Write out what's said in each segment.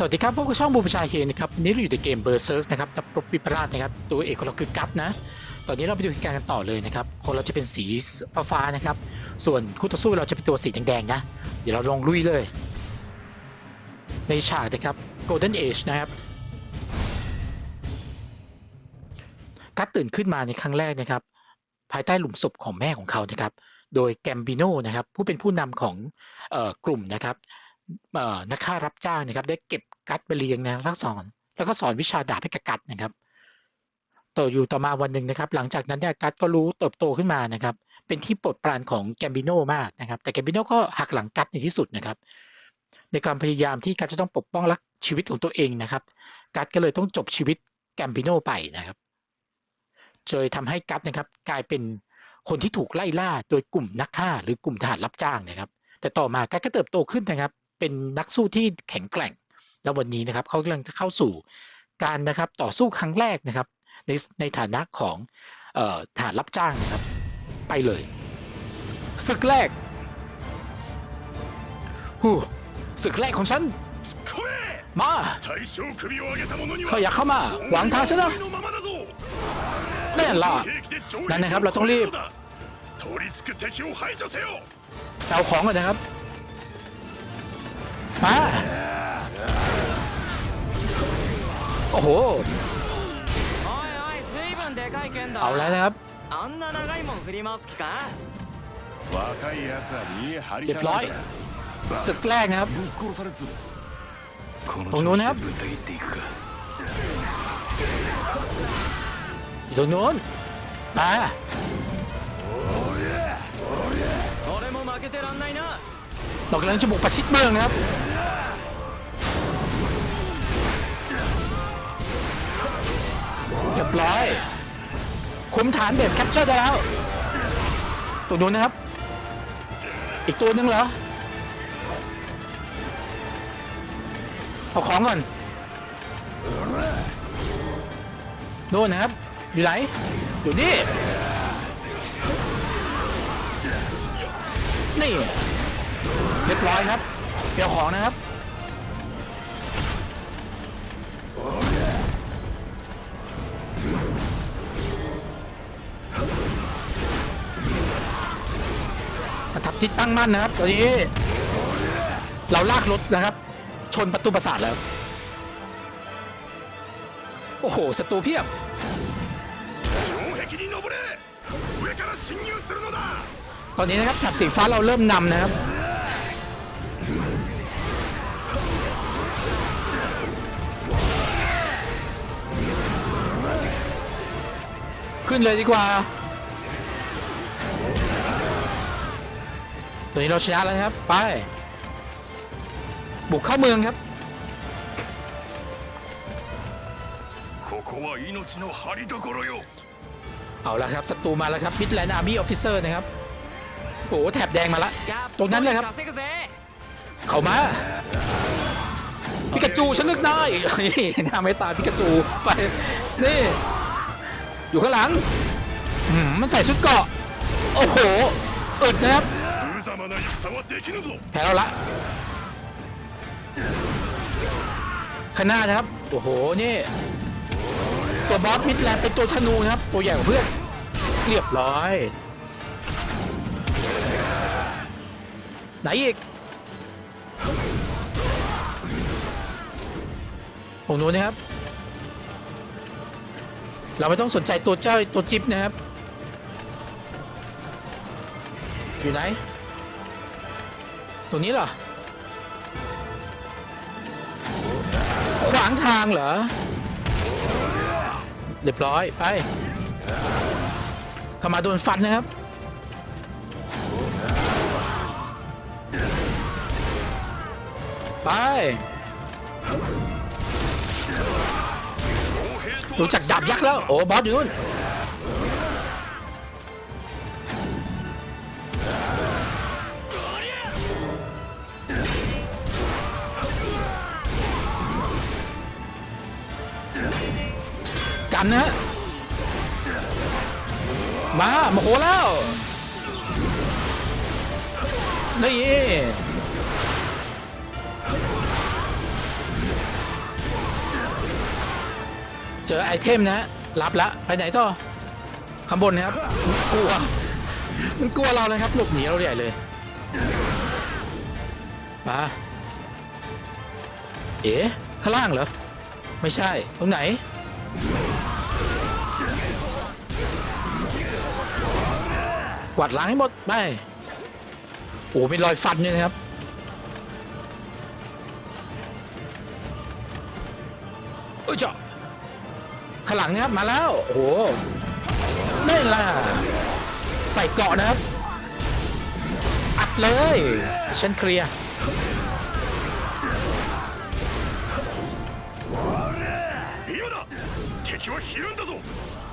สวัสดีครับพบกับช่องบูมชาเฮนะครับวันนี้เราอยู่ในเกมเบอร์เซิร์สนะครับดับรบวิปราชนะครับ ตัวเอกของเราคือกัตนะ ตอนนี้เราไปดูเหตุการณ์กันต่อเลยนะครับ คนเราจะเป็นสีฟ้าๆนะครับ ส่วนคู่ต่อสู้เราจะเป็นตัวสีแดงๆนะ เดี๋ยวเราลองลุยเลย ในฉากนะครับ Golden Age นะครับ กัตตื่นขึ้นมาในครั้งแรกนะครับ ภายใต้หลุมศพของแม่ของเขานะครับ โดยแกมบิโนนะครับ ผู้เป็นผู้นำของออกลุ่มนะครับ นักฆ่ารับจ้างนะครับ ได้เก็บกัดไปเรียงนะแล้วก็สอนแล้วก็สอนวิชาดาบให้กับกัดนะครับ ต่ออยู่ต่อมาวันหนึ่งนะครับ หลังจากนั้นเนี่ยกัดก็รู้เติบโตขึ้นมานะครับ เป็นที่โปรดปรานของแกมบิโนมากนะครับ แต่แกมบิโนก็หักหลังกัดในที่สุดนะครับ ในการพยายามที่กัดจะต้องปกป้องรักชีวิตของตัวเองนะครับ กัดก็เลยต้องจบชีวิตแกมบิโนไปนะครับโดยทำให้กัดนะครับกลายเป็นคนที่ถูกไล่ล่าโดยกลุ่มนักฆ่า หรือกลุ่มทหารรับจ้างนะครับ แต่ต่อมากัดก็เติบโตขึ้นนะครับ เป็นนักสู้ที่แข็งแกร่ง แล้ววันนี้นะครับเขากำลังจะเข้าสู่การนะครับต่อสู้ครั้งแรกนะครับ ในในฐานะของฐานรับจ้างนะครับ ไปเลยศึกแรกหูศึกแรกของฉัน มาเธออยากเข้ามาหวังทางฉันนะแน่นล่ะนั่นนะครับเราต้องรีบเอาของก่อนนะครับ มาโอ้โห เอาแล้วนะครับเรียบร้อยสึกแรกนะครับตรงนู้นนะครับตรงนู้นไป เรากำลังจะบุกประชิดเมืองนะครับเรียบร้อยคุมฐานเบสแคปเจอร์ได้แล้ว ตัวนู้นนะครับ อีกตัวหนึงเหรอ เอาของก่อนโน่นนะครับ อยู่ไหน อยู่นี่ นี่ เรียบร้อยครับเกี่ยวของนะครับประทับที่ตั้งมั่นนะครับตอนนี้ เราลากรถนะครับ ชนประตูปราสาทแล้ว โอ้โหศัตรูเพียบตอนนี้นะครับแถบสีฟ้าเราเริ่มนำนะครับ ขึ้นเลยดีกว่า ตัวนี้เราชนะแล้วครับ ไป บุกเข้าเมืองครับเอาละครับศัตรูมาแล้วครับมิดแลนด์อาร์มี่ออฟฟิเซอร์นะครับโอ้แถบแดงมาละ ตรงนั้นเลยครับ เข้ามาพิกาจูฉันเลืกได้นี่หน้าไม่ตาพิกาจูไปนี่ อยู่ข้างหลังมันใส่ชุดเกาะ โอ้โห อึดนะครับ แพ้เราละข้างหน้านะครับ โอ้โห นี่ ตัวบอสมิดแลนเป็นตัวชนูนะครับ ตัวใหญ่กว่เพื่อน เรียบร้อย ไหนอีกตรงนู้นนะครับ เราไม่ต้องสนใจตัวเจ้าตัวจิ๊บนะครับ อยู่ไหน ตรงนี้เหรอ ขวางทางเหรอ เรียบร้อย ไปเข้ามาโดนฟันนะครับไป รู้จักดาบยักษ์แล้ว โอ้บอสอยู่นู่นกันนะฮะมาโมโหแล้วนี่ เจอไอเทมนะฮะรับละไปไหนต่อข้างบนนะครับกลัวมันกลัวเราเลยครับหลบหนีเราใหญ่เลยมาเอ๋ข้างล่างเหรอไม่ใช่ตรงไหนกวาดล้างให้หมดไปโอ้มีรอยฟันด้วยนะครับเอ้ยเจ้า ข้างหลังนะครับมาแล้วโอ้โหนี่ล่ะใส่เกาะนะครับอัดเลยฉันเคลียร์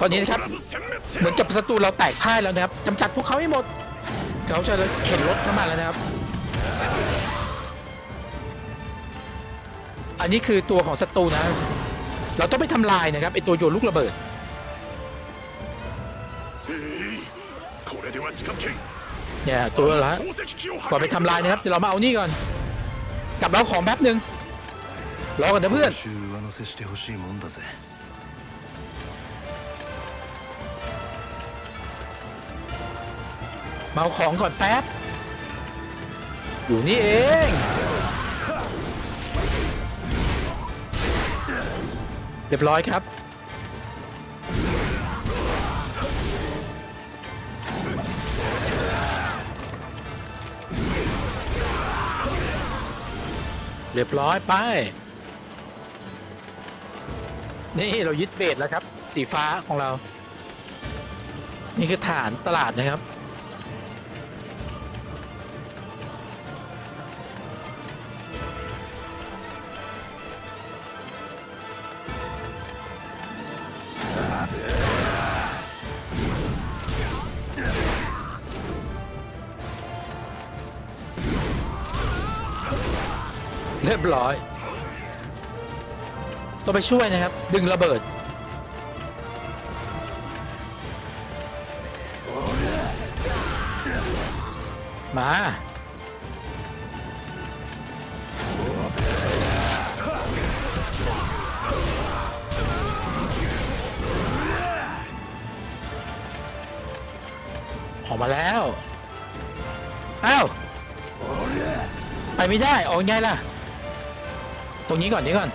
ตอนนี้นะครับเหมือนกับศัตรูเราแตกพ่ายแล้วนะครับกำจัดพวกเขาให้หมด เขาจะเข็นรถเข้ามาแล้วนะครับ อันนี้คือตัวของศัตรูนะ เราต้องไปทำลายนะครับไอตัวโยนลูกระเบิดเนี่ยตัวละก่อนไปทำลายนะครับเดี๋ยวเรามาเอานี่ก่อนกลับเราของแป๊บนึงรอกันนะเพื่อนเอาของก่อนแป๊บอยู่นี่เอง เรียบร้อยครับ เรียบร้อยไป นี่เรายึดเบสแล้วครับ สีฟ้าของเรา นี่คือฐานตลาดนะครับ ร้อยต้องไปช่วยนะครับ ดึงระเบิด มา ออกมาแล้ว อ้าว ไปไม่ได้ ออกไงล่ะ ตรงนี้ก่อนนี้ก่อน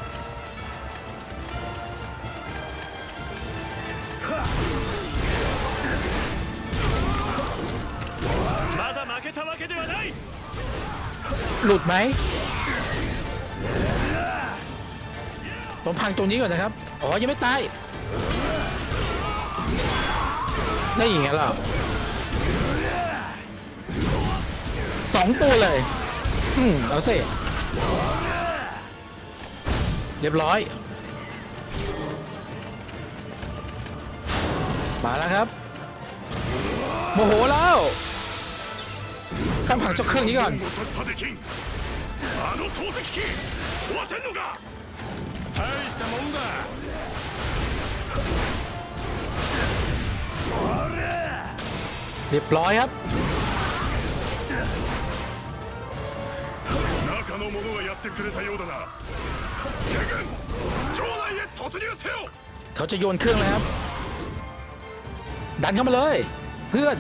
หลุดไหมผมพังตรงนี้ก่อนนะครับ อ๋อ ยังไม่ตาย ได้ยังไงล่ะสองตัวเลย อืม เอาสิ เรียบร้อย มาแล้วครับ โมโหแล้ว ข้ามผังเจ้าเครื่องนี้ก่อน 突破できんあの投石機壊せんのか大したもんだ เรียบร้อยครับ 中の者がやってくれたようだな เขาจะโยนเครื่องแล้วครับ ดันเข้ามาเลย เพื่อน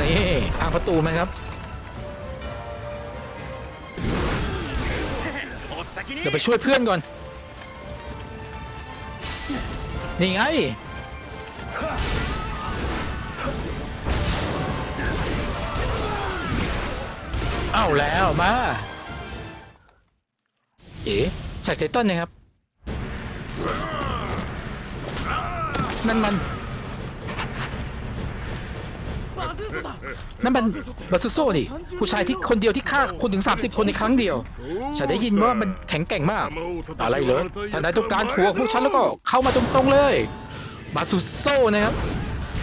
นี่พังประตูไหมครับ เดี๋ยวไปช่วยเพื่อนก่อน นี่ไงเอาแล้วมา เอ๋ใส่ไททอนนะครับ นั่นมัน นั่นมันบาซุโซ่นี่ ผู้ชายที่คนเดียวที่ฆ่าคนถึง 30 คนในครั้งเดียว ฉันได้ยินว่ามันแข็งแกร่งมาก อะไรเหรอถ้านนายต้องการหัวพวกฉันแล้วก็เข้ามาตรงๆเลยบาซุโซ่นะครับ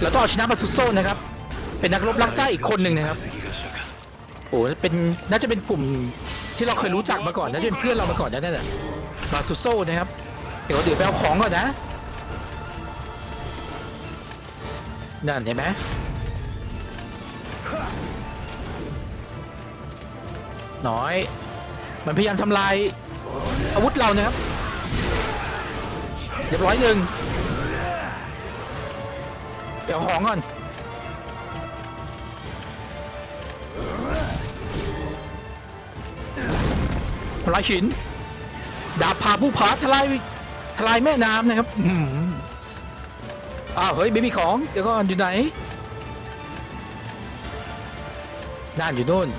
เราต้องเอาชนะบาซุโซ่นะครับ เป็นนักรบลักชาติอีกคนหนึ่งนะครับโอ้เป็นน่าจะเป็นกลุ่ม ที่เราเคยรู้จักมาก่อนนะเป็นเพื่อนเรามาก่อนนะนั่นแหละบาซูโซ่นะครับ เดี๋ยวเดี๋ยวไปเอาของก่อนนะ นั่นเห็นไหมน้อย มันพยายามทำลายอาวุธเรานะครับเรียบร้อยหนึ่งเดี๋ยวของก่อน ทลายหิน ดาบพาผู้ผาทลายทลายแม่น้ำนะครับอื้อหืออ้าวเฮ้ยไม่มีของ เดี๋ยวก่อนอยู่ไหนด้านอยู่โน่น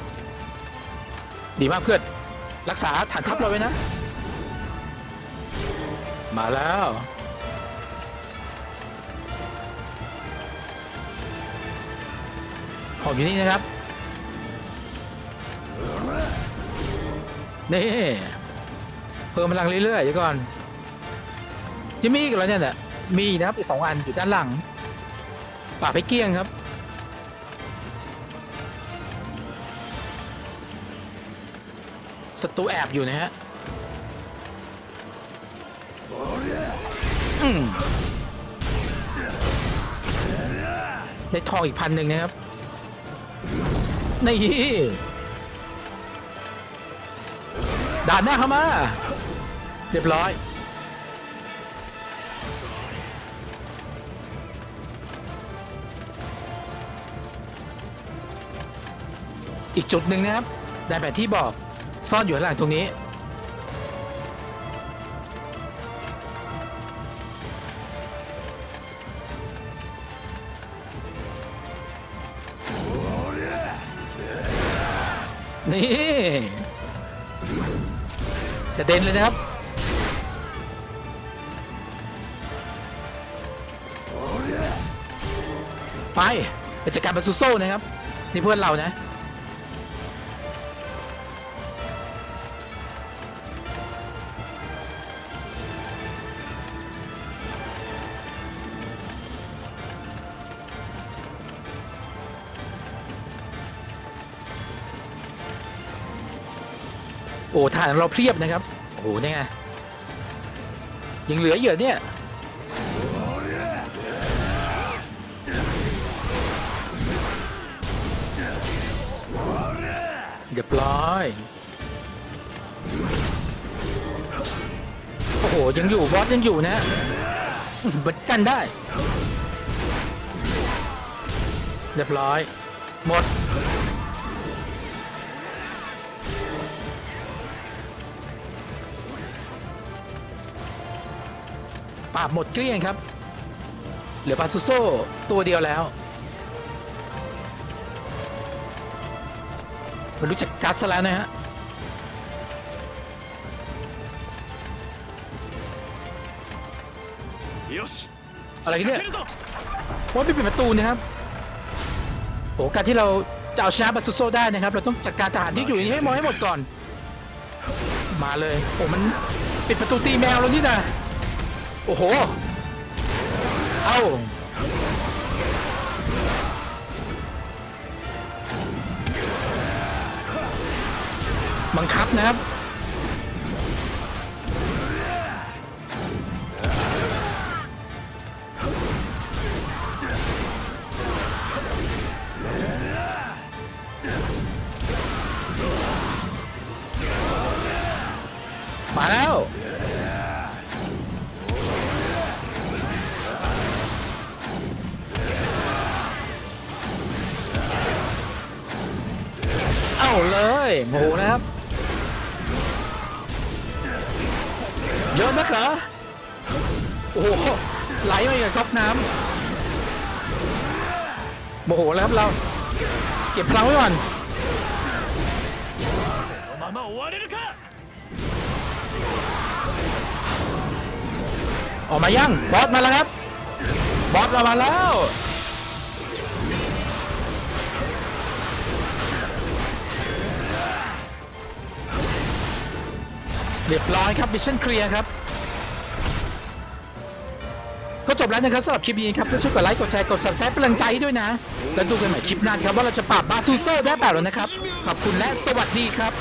ดีมากเพื่อน รักษาฐานทัพเราไว้นะ มาแล้วของอยู่นี่นะครับ นี่เพิ่มพลังเรื่อยๆเดี๋ยวก่อนยังมีอีกเหรอเนี่ยเนี่ยมีนะครับอีกสองอันอยู่ด้านหลังป่าไปเกี้ยงครับ ศัตรูแอบอยู่นะฮะได้ทองอีกพันหนึ่งนะครับ นี่ ด่านหน้าเข้ามาเรียบร้อย อีกจุดหนึ่งนะครับได้แบบที่บอกซ่อนอยู่ข้างหลังตรงนี้ นี่ ระเด็นเลยนะครับไปไปจัดการบาซูโซ่นะครับ นี่เพื่อนเรานะโอ้ฐานเราเพียบนะครับ โอ้โหเนี่ยไงยังเหลือเยอะเนี่ยเรียบร้อยโอ้โหยังอยู่บอสยังอยู่นะบัดกันได้เรียบร้อย หมด ปราบหมดเกลี้ยงครับ เหลือปาซุโซ่ตัวเดียวแล้วมันรู้จักกัดซะแล้วนะฮะอะไรกันเนี่ยว่าไม่เป็นประตูนะครับโอ้การที่เราจะเอาชนะบาซุโซได้นะครับ เราต้องจัดการทหารที่อยู่นี้ให้มอให้หมดก่อน มาเลยโอ้มันปิดประตูตีแมวแล้วนี่นะ โอ้โห เอ้า บังคับนะครับ เลยหมูนะครับ เยอะนะกเหรอโอ้โหไหลมาอย่างก๊อกน้ำโมโหแล้วครับเรา เก็บพลังไว้ก่อนออกมายังบอสมาแล้วครับ บอสเรามาแล้ว เรียบร้อยครับมิชชั่นเคลียร์ครับก็จบแล้วนะครับสำหรับคลิปนี้ครับช่วยกดไลค์กดแชร์กดซับแซบป็นกำลังใจด้วยนะ แล้วดูกันใหม่คลิปหน้าครับว่าเราจะปราบบาซูเซอร์ได้แบบไหนนะครับ ขอบคุณและสวัสดีครับ